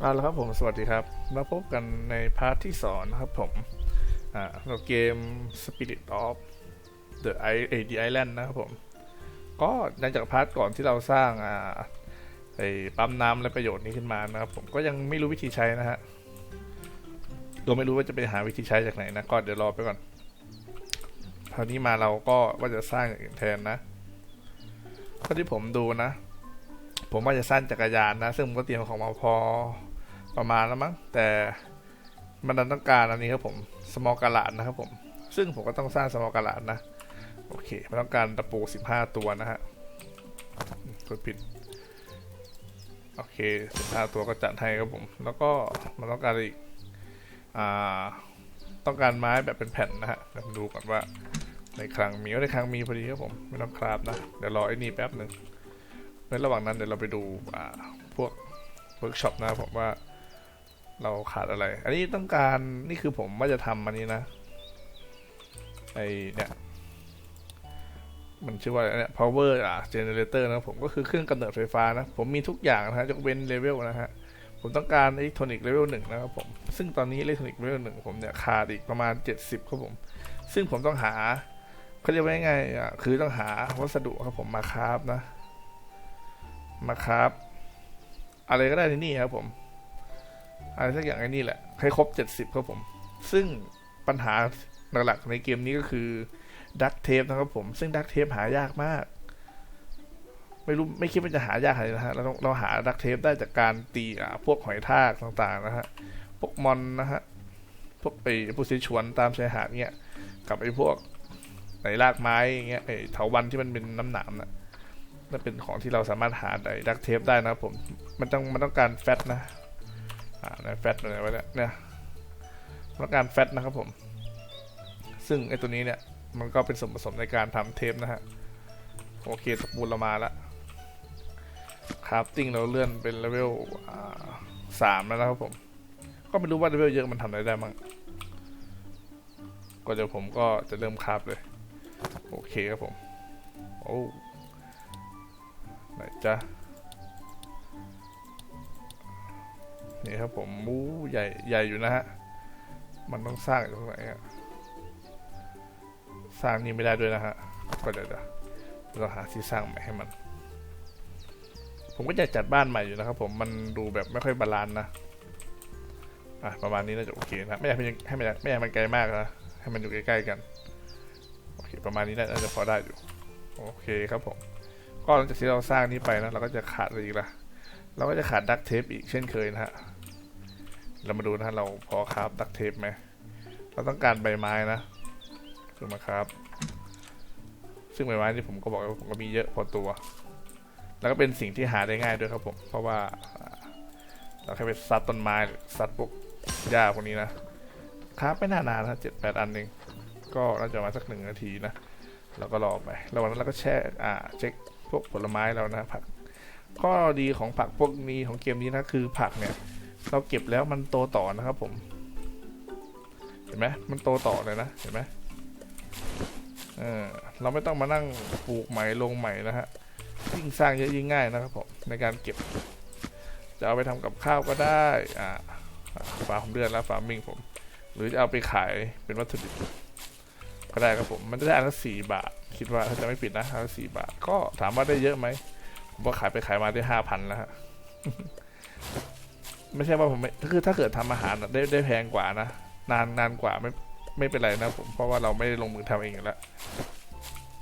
เอาละครับผมสวัสดีครับ มาพบกันในพาร์ทที่สองนะครับผมอ่าเราเกม Spirit of the I A D Island นะครับผม ก็หลังจากพาร์ทก่อนที่เราสร้างอ่าไอ้ปั๊มน้ำและประโยชน์นี้ขึ้นมานะครับผมก็ยังไม่รู้วิธีใช้นะฮะเราไม่รู้ว่าจะไปหาวิธีใช้จากไหนนะก็เดี๋ยวรอไปก่อนคราวนี้มาเราก็ว่าจะสร้างอย่างอื่นแทนนะเท่าที่ผมดูนะ ผมว่าจะสร้างจักรยานนะ ซึ่งผมก็เตรียมของมาพอประมาณแล้วมั้งแต่มันต้องการอันนี้ครับผม small กระลาดนะครับผม ซึ่งผมก็ต้องสร้าง small กระลาดนะ โอเคมันต้องการตะปู15ตัวนะฮะกดผิด โอเค15ตัวก็จัดให้ครับผม แล้วก็มันต้องการอีกอ่าต้องการไม้แบบเป็นแผ่นนะฮะเดี๋ยวดูก่อนว่าในคลังมีว่าในคลังมีพอดีครับผม ไม่ต้องคราบนะ เดี๋ยวรอไอ้นี่แป๊บหนึ่ง ในระหว่างนั้นเดี๋ยวเราไปดูพวกเวิร์กช็อปนะผมว่าเราขาดอะไร อันนี้ต้องการนี่คือผมว่าจะทำอันนี้นะไอเนี่ยมันชื่อว่าอะไรเนี่ย power อะ generator นะผมก็คือเครื่องกำเนิดไฟฟ้านะ ผมมีทุกอย่างนะฮะยกเว้นเลเวลนะฮะ ผมต้องการอิเล็กทรอนิกส์เลเวลหนึ่งนะครับผม ซึ่งตอนนี้อิเล็กทรอนิกส์เลเวลหนึ่งผมเนี่ยขาดอีกประมาณ 70ครับผม ซึ่งผมต้องหาเขาเรียกว่าไงอะคือต้องหาวัสดุครับผมมาคราฟนะ มาครับ อะไรก็ได้ในนี่ครับผม อะไรสักอย่างในนี่แหละให้ครบ70ครับผม ซึ่งปัญหาหลักๆในเกมนี้ก็คือดักเทปนะครับผม ซึ่งดักเทปหายากมาก ไม่รู้ไม่คิดว่าจะหายากขนาดนี้นะฮะเราเราหาดักเทปได้จากการตีพวกหอยทากต่างๆนะฮะพวกมอนนะฮะพวกไอ้พวกเสฉวนตามชายหาดเงี้ยกับไอ้พวกไหนรากไม้อย่างเงี้ยไอ้เถาวันที่มันเป็นน้ำหนามน่ะ นั่นเป็นของที่เราสามารถหาได้ดักเทปได้นะครับผม มันต้องมันต้องการแฟตนะ อ่าในแฟตอะไรไว้เนี่ยเนี่ยมันต้องการแฟตนะครับผม ซึ่งไอตัวนี้เนี่ยมันก็เป็นส่วนผสมในการทำเทปนะฮะ โอเคตะปูนเรามาละคราฟติ้งเราเลื่อนเป็นเลเวลสามแล้วนะครับผม ก็ไม่รู้ว่าเลเวลเยอะมันทำอะไรได้มั้งก็เดี๋ยวผมก็จะเริ่มคราฟเลย โอเคครับผม โอ้ จ๊ะ นี่ครับผมมูใหญ่ใหญ่อยู่นะฮะ มันต้องสร้างตรงไหนอะสร้างนี่ไม่ได้ด้วยนะฮะ ก็เดี๋ยวเราหาที่สร้างใหม่ให้มัน ผมก็จะจัดบ้านใหม่อยู่นะครับผม มันดูแบบไม่ค่อยบาลานซ์นะ อะประมาณนี้น่าจะโอเคนะ ไม่อยากให้มันไม่อยากให้มันไกลมากนะ ให้มันอยู่ใกล้ๆกัน โอเคประมาณนี้น่าจะพอได้อยู่ โอเคครับผม ก็หลังจากที่เราสร้างนี้ไปนะเราก็จะขาดอะไรอีกละเราก็จะขาดดักเทปอีกเช่นเคยนะฮะเรามาดูนะเราพอคราฟดักเทปไหมเราต้องการใบไม้นะคือมาครับ ซึ่งใบไม้ที่ผมก็บอกว่าผมก็มีเยอะพอตัว แล้วก็เป็นสิ่งที่หาได้ง่ายด้วยครับผมเพราะว่าเราแค่ไปซัดต้นไม้ซัดพวกหญ้าพวกนี้นะคราฟไม่นานๆนะเจ็ดแปดอันเองก็น่าจะมาสักหนึ่งนาทีนะเราก็รอไป ระหว่างนั้นเราก็แช่อ่าเช็ค วกผลไม้เรานะผักข้อดีของผักพวกนี้ของเกมนี้นะคือผักเนี่ย เราเก็บแล้วมันโตต่อนะครับผม เห็นไหมมันโตต่อเลยนะ เห็นไหมเออเราไม่ต้องมานั่งปลูกใหม่ลงใหม่นะฮะยิ่งสร้างเยอะยิ่งง่ายนะครับผมในการเก็บ จะเอาไปทำกับข้าวก็ได้อ่าฟาร์มเดือนแล้วฟาร์มมิ่งผม หรือจะเอาไปขายเป็นวัตถุดิบก็ได้ครับผม มันจะได้อันละสี่บาท คิดว่าถ้าจะไม่ผิดนะอันละสี่บาท ก็ถามว่าได้เยอะไหมผมก็ขายไปขายมาได้ห้าพันแล้วฮะไม่ใช่ว่าผมไม่คือถ้าเกิดทำอาหารนะได้ได้แพงกว่านะนานนานกว่าไม่ไม่เป็นไรนะผมเพราะว่าเราไม่ได้ลงมือทำเองอยู่แล้ว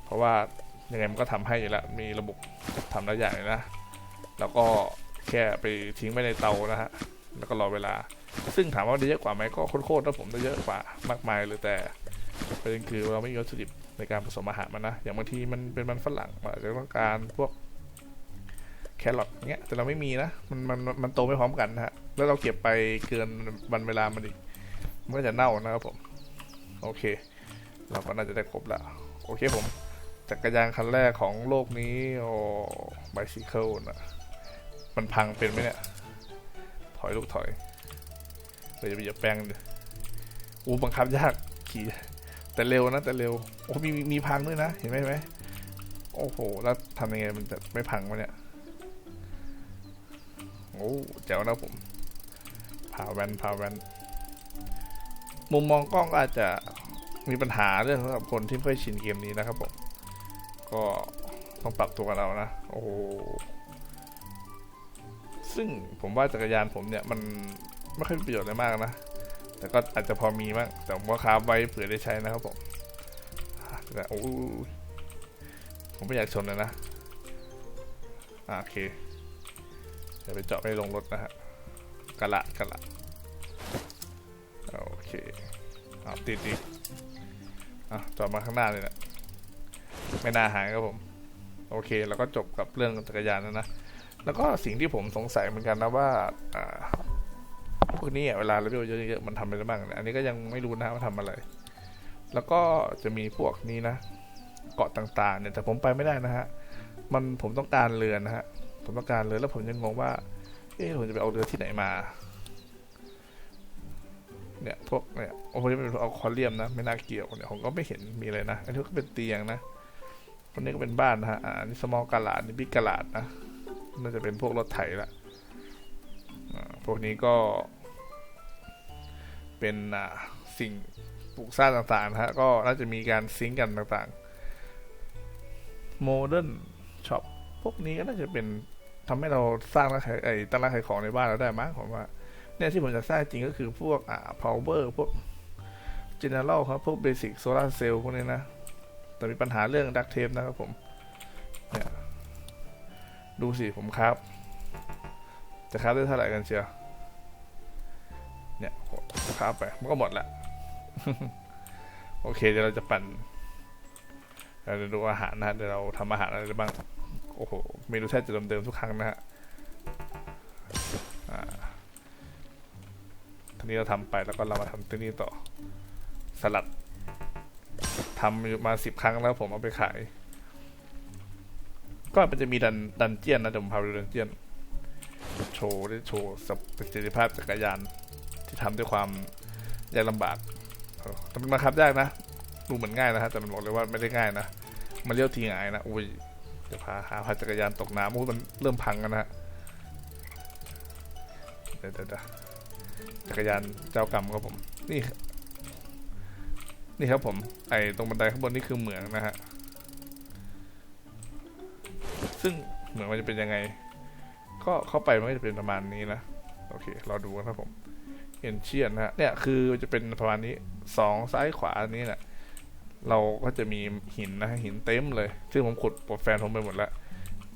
เพราะว่ายังไงมันก็ทำให้อยู่แล้วมีระบบทำหลายอย่างเลยนะแล้วก็แค่ไปทิ้งไว้ในเตานะฮะแล้วก็รอเวลา ซึ่งถามว่าได้เยอะกว่าไหมก็โคตรๆนะผมได้เยอะกว่ามากมายเลยแต่ ประเด็นคือเราไม่มีวัตถุดิบในการผสมอาหารมันนะ อย่างบางทีมันเป็นมันฝรั่งอาจจะต้องการพวกแครอทเงี้ยแต่เราไม่มีนะ มันมันมันโตไม่พร้อมกันนะฮะ แล้วเราเก็บไปเกินวันเวลามันอีกมันก็จะเน่านะครับผม โอเค เราก็น่าจะได้ครบล้วโอเคผมจักรยานคันแรกของโลกนี้ โอ้ไบซิเคิลนะมันพังเป็นไหมเนี่ย ถอยลูกถอยเราจะไปเหยียบแป้งดิอู้บังคับยากขี่ แต่เร็วนะ แต่เร็ว โอ้มีมีพังด้วยนะ เห็นไหมไหมโอ้โห แล้วทำยังไงมันจะไม่พังวะเนี่ย โอ้แจ๋วนะผมพาแวนพาแวนมุมมองกล้องอาจจะมีปัญหาเรื่องสำหรับคนที่ไม่ค่อยชินเกมนี้นะครับผม ก็ต้องปรับตัวกันเอานะ โอ้โซึ่งผมว่าจักรยานผมเนี่ย มันไม่ค่อยมีประโยชน์อะไรมากนะ แต่ก็อาจจะพอมีบ้างแต่ผมว่าคาไว้เผื่อได้ใช้นะครับผมโอ้ผมไม่อยากชนเลยนะโอเคเดี๋ยวไปเจาะไม่ลงรถนะฮะกะละกะละโอเคอะติดดิอะจอดมาข้างหน้าเลยนะไม่น่าหายครับผม โอเคแล้วก็จบกับเรื่องจักรยานแล้วนะแล้วก็สิ่งที่ผมสงสัยเหมือนกันนะว่าอ่า วกนี้เวลาเราเเยอะๆมันทำอะไรบ้างเนี่ยอันนี้ก็ยังไม่รู้นะว่าทำอะไร แล้วก็จะมีพวกนี้นะเกาะต่างๆเนี่ยแต่ผมไปไม่ได้นะฮะมันผมต้องการเรือนะฮะผมต้องการเรือแล้วผมยังงงว่าเอ๊ะผมจะไปเอาเรือที่ไหนมา เนี่ยพวกเนี่ยโอ้โหนี่เป็นเอาคอเรียมนะ ไม่น่าเกี่ยวเนี่ยผมก็ไม่เห็นมีอะไรนะ อันนี้ก็เป็นเตียงนะคนนี้ก็เป็นบ้านนะฮะอ่านี่สมอลกาลาดนี่บิ๊กกาลาดนะน่าจะเป็นพวกรถไถละพวกนี้ก็ เป็นอ่าสิ่งปลูกสร้างต่างๆนะฮะก็น่าจะมีการซิงกันต่างๆโมเดิร์นช็อปพวกนี้ก็น่าจะเป็นทำให้เราสร้างร้านขายไอ้ตั้งร้านขายของในบ้านเราได้มั้งผมว่าเนี่ยที่ผมจะสร้างจริงก็คือพวกอ่า power พวก general ครับ พวก basic solar cell พวกนี้นะ แต่มีปัญหาเรื่องดักเทปนะครับผมเนี่ยดูสิผมครับ จะครับได้เท่าไหร่กันเชียวเนี่ย ครับไป มันก็หมดละโอเคเดี๋ยวเราจะปั่นเราจะดูอาหารนะฮะเดี๋ยวเราทำอาหารอะไรบ้าง โอ้โห เมนูแทบจะเดิมๆทุกครั้งนะฮะทีนี้เราทำไปแล้วก็เรามาทำที่นี่ต่อ สลัดทำมาสิบครั้งแล้วผมเอาไปขาย ก็มันจะมีดันดันเจียนนะเดี๋ยวผมพาไปดูดันเจียน โชว์ได้โชว์ประสิทธิภาพจักรยาน ที่ทำด้วยความยากลำบากแต่มันบังคับยากนะดูเหมือนง่ายนะฮะแต่มันบอกเลยว่าไม่ได้ง่ายนะมันเลี้ยวทีหงายนะอุ้ยจะพาหาพาจักรยานตกน้ำโอ้มันเริ่มพังกันนะฮะเดี๋ยวเดี๋ยวเดี๋ยวจักรยานเจ้ากรรมครับผม นี่ นี่ครับผม ไอตรงบันไดข้างบนนี่คือเหมืองนะฮะซึ่งเหมืองมันจะเป็นยังไง ก็เข้าไปมันก็จะเป็นประมาณนี้นะ โอเค เราดูกันครับผม เอนเชียนนะฮะเนี่ยคือจะเป็นประมาณนี้สองซ้ายขวาอันนี้แหละเราก็จะมีหินนะหินเต็มเลย ซึ่งผมขุดปลดแฟนผมไปหมดแล้ว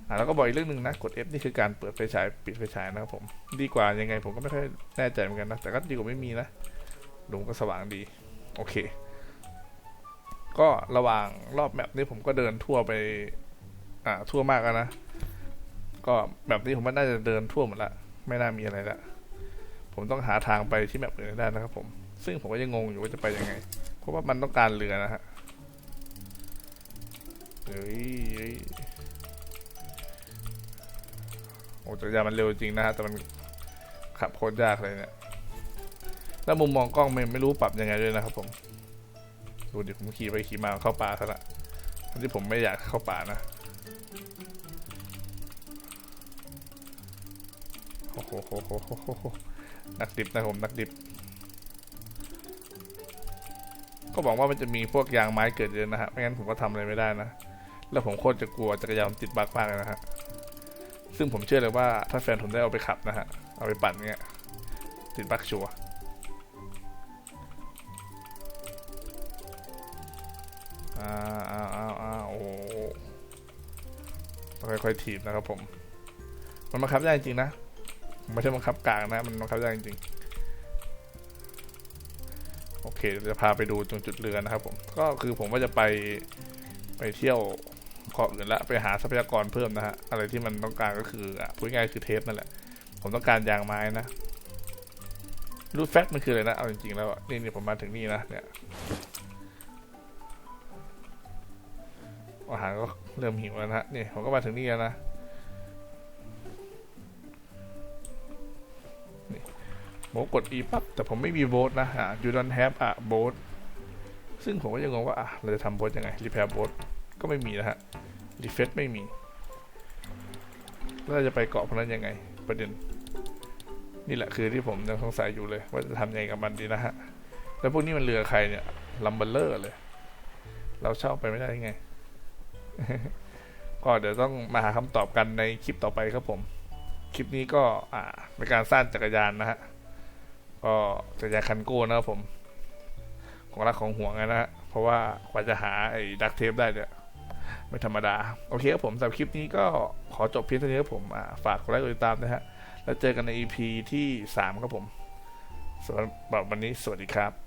อ่าแล้วก็บอกอีกเรื่องหนึ่งนะกด F นี่คือการเปิดไฟฉายปิดไฟฉายนะครับผม ดีกว่ายังไงผมก็ไม่ค่อยแน่ใจเหมือนกันนะ แต่ก็ดีกว่าไม่มีนะดูก็สว่างดี โอเค ก็ระหว่างรอบแมปนี้ผมก็เดินทั่วไป อ่าทั่วมากแล้วนะ ก็แบบนี้ผมว่าน่าจะเดินทั่วหมดละ ไม่น่ามีอะไรละ ผมต้องหาทางไปที่แมปอื่นได้นะครับ ผม ซึ่งผมก็ยังงงอยู่ว่าจะไปยังไง เพราะว่ามันต้องการเรือนะฮะเฮ้ยเฮ้ยโอ้จักรยานมันเร็วจริงนะฮะแต่มันขับโคตรยากเลยเนี่ย แล้วมุมมองกล้องไม่ไม่รู้ปรับยังไงด้วยนะครับ ผม ดูดิผมขี่ไปขี่มาเข้าป่าซะละทั้งที่ผมไม่อยากเข้าป่านะ โอ้โห นักดิบนะผมนักดิบ ก็บอกว่ามันจะมีพวกยางไม้เกิดเยอะนะฮะไม่งั้นผมก็ทำอะไรไม่ได้นะ แล้วผมโคตรจะกลัวจักรยานติดบั๊กมากเลยนะฮะซึ่งผมเชื่อเลยว่าถ้าแฟนผมได้เอาไปขับนะฮะเอาไปปั่นเงี้ยติดบั๊กชัวร์อ้าวอ้าวอ้าวอ้าโอ้โหต้องค่อยๆถีบนะครับผม มันบังคับได้จริงนะ ไม่ใช่บังคับกลางนะ มันบังคับได้จริงๆ โอเคจะพาไปดูตรงจุดเรือนะครับผม ก็คือผมว่าจะไปไปเที่ยวเกาะอื่นละไปหาทรัพยากรเพิ่มนะฮะ อะไรที่มันต้องการก็คืออะพูดง่ายคือเทปนั่นแหละ ผมต้องการยางไม้นะรูทแฟกต์มันคืออะไรนะ เอาจริงๆแล้วนี่นี่ผมมาถึงนี่นะเนี่ยอาหารก็เริ่มหิวแล้วนะฮะนี่ผมก็มาถึงนี่แล้วนะ ผมกด E ปั๊บแต่ผมไม่มีโบสนะอะ you don't have a boat ซึ่งผมก็ยังงงว่าอะเราจะทำโบสยังไง repair boat ก็ไม่มีนะฮะ refresh ไม่มี แล้วเราจะไปเกาะพวกนั้นยังไง ประเด็น นี่แหละคือที่ผมยังสงสัยอยู่เลย ว่าจะทำยังไงกับมันดีนะฮะ แล้วพวกนี้มันเรือใครเนี่ยลัมเบลเลอร์เลย เราเช่าไปไม่ได้ยังไง ก็เดี๋ยวต้องมาหาคำตอบกันในคลิปต่อไปครับผม คลิปนี้ก็อ่าเป็นการสร้างจักรยานนะฮะ ก็จักรยาคันโก้นะครับผม ของรักของห่วงนะฮะเพราะว่ากว่าจะหาไอ้ดักเทปได้เนี่ยไม่ธรรมดา โอเคครับผมสำหรับคลิปนี้ก็ขอจบเพียงเท่านี้ครับผมาฝากกดไลค์กดติดตามนะฮะ แล้วเจอกันใน EP ที่ 3 ครับผมสำหรับวันนี้สวัสดีครับ